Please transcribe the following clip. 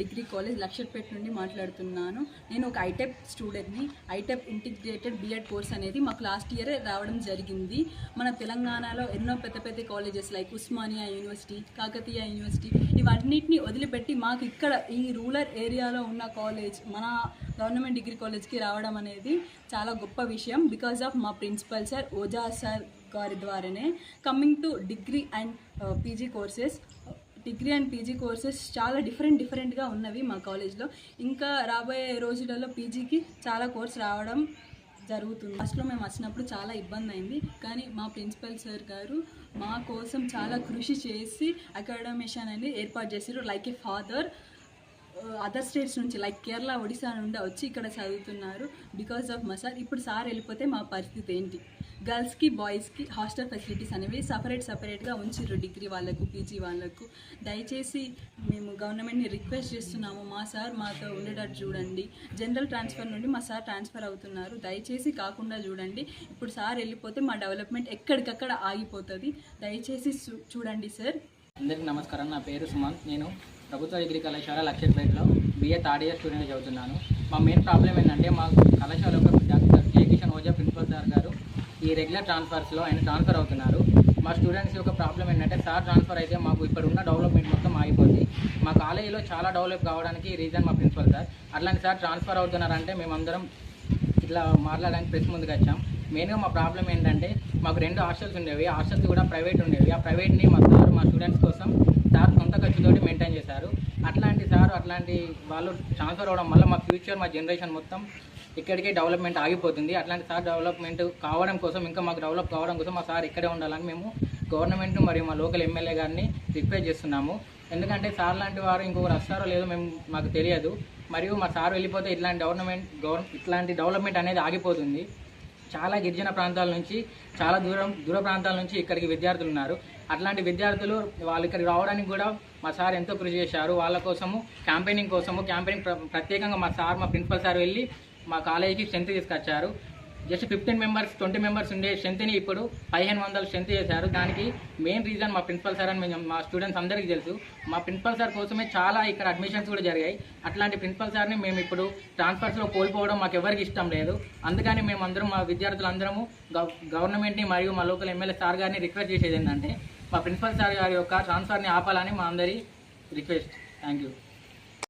Degree college Lakshyapeta నుండి మాట్లాడుతున్నాను. నేను ఒక ఐటెప్ స్టూడెంట్ని. ఐటెప్ ఇంటిగ్రేటెడ్ బిఎడ్ కోర్స్ అనేది మాకు లాస్ట్ ఇయరే రావడం జరిగింది. మన తెలంగాణలో ఎన్నో పెద్ద పెద్ద colleges like Osmania university Kakatiya university ఇవన్నిటిని వదిలిపెట్టి మాకు ఇక్కడ ఈ రూరల్ ఏరియాలో ఉన్న కాలేజ్ మన గవర్నమెంట్ డిగ్రీ కాలేజ్కి రావడం అనేది చాలా గొప్ప విషయం. బికాజ్ ఆఫ్ మా ప్రిన్సిపల్ సార్ ఓజా సార్ గారి ద్వారానే. Coming to degree and PG courses. Degree and PG courses చాలా డిఫరెంట్ డిఫరెంట్గా ఉన్నవి మా కాలేజ్లో. ఇంకా రాబోయే రోజులలో పీజీకి చాలా కోర్స్ రావడం జరుగుతుంది. ఫస్ట్లో మేము వచ్చినప్పుడు చాలా ఇబ్బంది అయింది. కానీ మా ప్రిన్సిపల్ సార్ గారు మా కోసం చాలా కృషి చేసి అకాడమిషన్ అనేది ఏర్పాటు చేశారు. Like a father other states నుంచి లైక్ కేరళ ఒడిశా నుండి వచ్చి ఇక్కడ చదువుతున్నారు బికాస్ ఆఫ్ మా సార్. ఇప్పుడు సార్ వెళ్ళిపోతే మా పరిస్థితి ఏంటి? గర్ల్స్కి బాయ్స్కి హాస్టల్ ఫెసిలిటీస్ అనేవి సపరేట్ సపరేట్గా ఉంచిర్రు డిగ్రీ వాళ్ళకు పీజీ వాళ్ళకు. దయచేసి మేము గవర్నమెంట్ని రిక్వెస్ట్ చేస్తున్నాము. మా సార్ మాతో ఉండేటట్టు చూడండి. జనరల్ ట్రాన్స్ఫర్ నుండి మా సార్ ట్రాన్స్ఫర్ అవుతున్నారు. దయచేసి కాకుండా చూడండి. ఇప్పుడు సార్ వెళ్ళిపోతే మా డెవలప్మెంట్ ఎక్కడికక్కడ ఆగిపోతుంది. దయచేసి చూ- చూడండి సార్. అందరికీ నమస్కారం. నా పేరు సుమంత్. నేను ప్రభుత్వ డిగ్రీ కళాశాల లక్షపేటలో బీఏ థర్డ్ ఇయర్ స్టూడెంట్ చదువుతున్నాను. మా మెయిన్ ప్రాబ్లం ఏంటంటే మా కళాశాల యొక్క doctor K Kishan Ojha principal sir గారు ఈ రెగ్యులర్ ట్రాన్స్ఫర్స్లో ఆయన ట్రాన్స్ఫర్ అవుతున్నారు. మా స్టూడెంట్స్ యొక్క ప్రాబ్లం ఏంటంటే సార్ ట్రాన్స్ఫర్ అయితే మాకు ఇప్పుడు ఉన్న డెవలప్మెంట్ మొత్తం ఆగిపోతుంది మా కాలేజీలో చాలా డెవలప్ కావడానికి రీజన్ మా ప్రిన్సిపల్ సార్ అట్లాంటి సార్ ట్రాన్స్ఫర్ అవుతున్నారంటే మేమందరం ఇట్లా మాట్లాడడానికి ప్రెస్ ముందుకు వచ్చాం. మెయిన్గా మా ప్రాబ్లం ఏంటంటే మాకు రెండు హాస్టల్స్ ఉండేవి. హాస్టల్స్ కూడా ప్రైవేట్ ఉండేవి. ఆ ప్రైవేట్ని మా సార్ మా స్టూడెంట్స్ కోసం సార్ సొంత ఖర్చుతోటి మెయింటైన్ చేశారు. అట్లాంటి సార్ అట్లాంటి వాళ్ళు ట్రాన్స్ఫర్ అవ్వడం వల్ల మా ఫ్యూచర్ మా జనరేషన్ మొత్తం ఇక్కడికే డెవలప్మెంట్ ఆగిపోతుంది. అట్లాంటి సార్ డెవలప్మెంట్ కావడం కోసం ఇంకా మాకు డెవలప్ కావడం కోసం మా సార్ ఇక్కడే ఉండాలని మేము గవర్నమెంట్ మరియు మా లోకల్ ఎమ్మెల్యే గారిని రిక్వెస్ట్ చేస్తున్నాము. ఎందుకంటే సార్ లాంటి వారు ఇంకొకరు వస్తారో లేదో మేము మాకు తెలియదు. మరియు మా సార్ వెళ్ళిపోతే ఇట్లాంటి గవర్నమెంట్ గవర్న ఇట్లాంటి డెవలప్మెంట్ అనేది ఆగిపోతుంది. చాలా గిరిజన ప్రాంతాల నుంచి చాలా దూరం దూర ప్రాంతాల నుంచి ఇక్కడికి విద్యార్థులు ఉన్నారు. అట్లాంటి విద్యార్థులు వాళ్ళు ఇక్కడికి రావడానికి కూడా మా సార్ ఎంతో కృషి చేశారు. వాళ్ళ కోసము క్యాంపెయినింగ్ కోసము క్యాంపెయినింగ్ ప్ర- ప్రత్యేకంగా మా సార్ మా ప్రిన్సిపల్ సార్ వెళ్ళి మా కాలేజీకి స్ట్రెంత్ తీసుకొచ్చారు. Just fifteen members twenty members ఉండే స్ట్రెంత్ని ఇప్పుడు పదిహేను వందలు స్ట్రెంత్ చేశారు. దానికి మెయిన్ రీజన్ మా ప్రిన్సిపల్ సార్ అని మేము మా స్టూడెంట్స్ అందరికీ తెలుసు. మా ప్రిన్సిపల్ సార్ కోసమే చాలా ఇక్కడ అడ్మిషన్స్ కూడా జరిగాయి. అట్లాంటి ప్రిన్సిపల్ సార్ని మేము ఇప్పుడు ట్రాన్స్ఫర్స్లో కోల్పోవడం మాకు ఎవరికి ఇష్టం లేదు. అందుకని మేము అందరం మా విద్యార్థులందరము గవర్నమెంట్ని మరియు మా లోకల్ ఎమ్మెల్యే సార్ గారిని రిక్వెస్ట్ చేసేది ఏంటంటే మా ప్రిన్సిపల్ సార్ గారి యొక్క ట్రాన్స్ఫర్ని ఆపాలని మా అందరి రిక్వెస్ట్. Thank you.